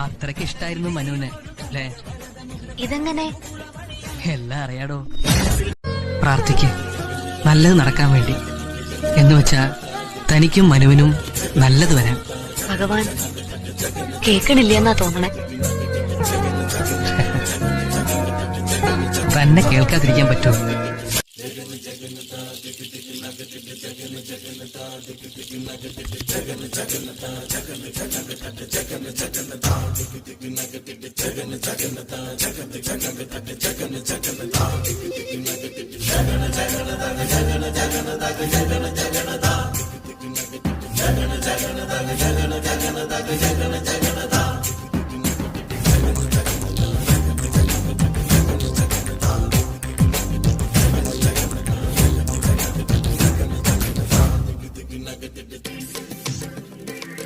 അത്രയ്ക്ക് ഇഷ്ടായിരുന്നു മനുവിന് അല്ലേ? ഇതെങ്ങനെ? എല്ലാം അറിയാടോ. പ്രാർത്ഥിക്ക. നല്ലത് നടക്കാൻ വേണ്ടി. എന്ന് വെച്ചാ തനിക്കും മനുവിനും നല്ലത് വരാം ഭഗവാൻ കേക്കണില്ല എന്നാ തോന്നണേ. തന്നെ കേൾക്കാതിരിക്കാൻ പറ്റുമോ? जगन्नता जग जगन्नाथ जग जगन जगन्नता जग जगन्नाथ जग जगन जगन्नता जगन जगन जगन जगन्नता जग जगन्नाथ जग जगन जगन्नता जगन जगन जग जगन जगन्नता जग जगन्नाथ जग जगन जगन्नता जगन जगन्नता जगन जगन्नता जग जगन्नाथ जग जगन जगन्नता जगन जगन्नता जगन जगन「そろーりー!」